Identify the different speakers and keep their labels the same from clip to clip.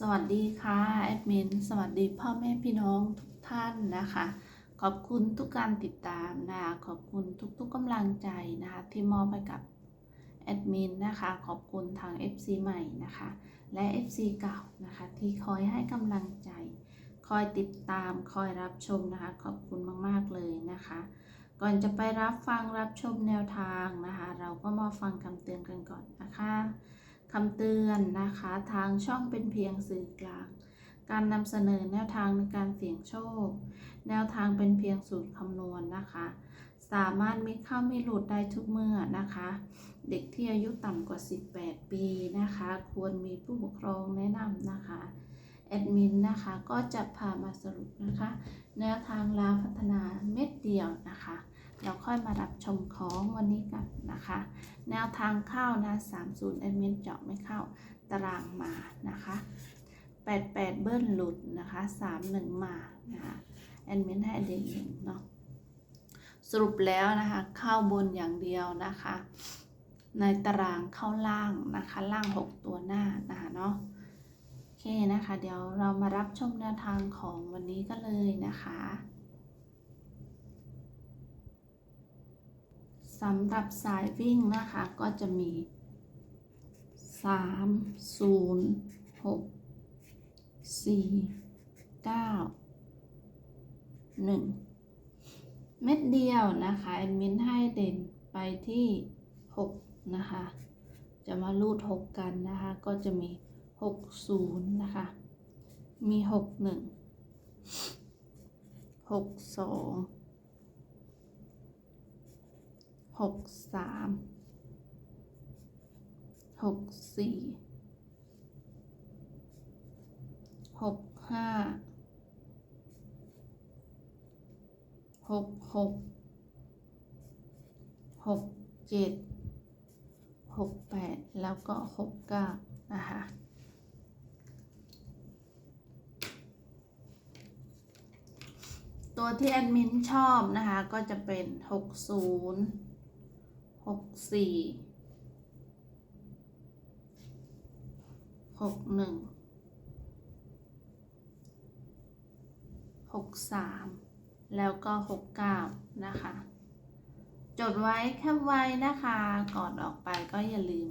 Speaker 1: สวัสดีค่ะแอดมินสวัสดีพ่อแม่พี่น้องทุกท่านนะคะ ขอบคุณทุกการติดตามนะคะขอบคุณทุกๆกำลังใจนะคะที่มอบให้กับแอดมินนะคะขอบคุณทาง FC ใหม่นะคะและ FC เก่านะคะที่คอยให้กำลังใจ คอยติดตามคอยรับชมนะคะ ขอบคุณมากๆเลยนะคะ ก่อนจะไปรับฟังรับชมแนวทางนะคะ เราก็มาฟังคำเตือนกันก่อนนะคะ คำเตือนนะคะ ทางช่องเป็นเพียงสื่อกลาง การนำเสนอแนวทางในการเสี่ยงโชค แนวทางเป็นเพียงสูตรคำนวณนะคะ สามารถมีเข้ามีหลุดได้ทุกเมื่อนะคะ เด็กที่อายุต่ำกว่า 18 ปีนะคะ ควรมีผู้ปกครองแนะนำนะคะแอดมินนะคะก็จะพามาสรุปนะคะ แนวทางลาพัฒนาเม็ดเดียวนะคะ เราค่อยมารับชมของวันนี้กันนะคะ แนวทางเข้านะ30แอดมินเจาะไม่เข้าตารางมานะคะ88 เบิ้ลหลุดนะคะ31 มานะคะแอดมินให้เด่นหนึ่งเนาะสรุปแล้วนะคะเข้าบนอย่างเดียวนะคะ ในตารางเข้าล่างนะคะล่าง 6 ตัวหน้านะคะเนาะโอเคนะคะ เดี๋ยวเรามารับชมแนวทางของวันนี้กันเลยนะคะ สำหรับสายวิ่งนะคะก็จะมี 3 0 6 4 9 1 เม็ดเดียวนะคะแอดมินให้เด่นไปที่ 6 นะคะ จะมาลูด 6 กันนะคะ ก็จะมี 6 0 นะคะ มี 6 1 6 2 กสองหกสามหกสี่หกห้าหกหกหกเจ็ดหกแปดแล้วก็หกเก้านะคะตัวที่แอดมินชอบนะคะ ก็จะเป็นหกศูนย์ หกสี่หกหนึ่งหกสามแล้วก็หกเก้านะคะ จดไว้แคบไว้นะคะ ก่อนออกไปก็อย่าลืม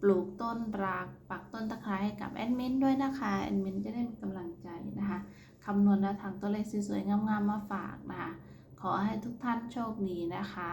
Speaker 1: ปลูกต้นรักปักต้นตะไคร้ให้กับแอดมินด้วยนะคะแอดมินจะได้มีกำลังใจนะคะคำนวณแนวทางตัวเลขสวยๆงามๆมาฝากนะคะขอให้ทุกท่านโชคดีนะคะ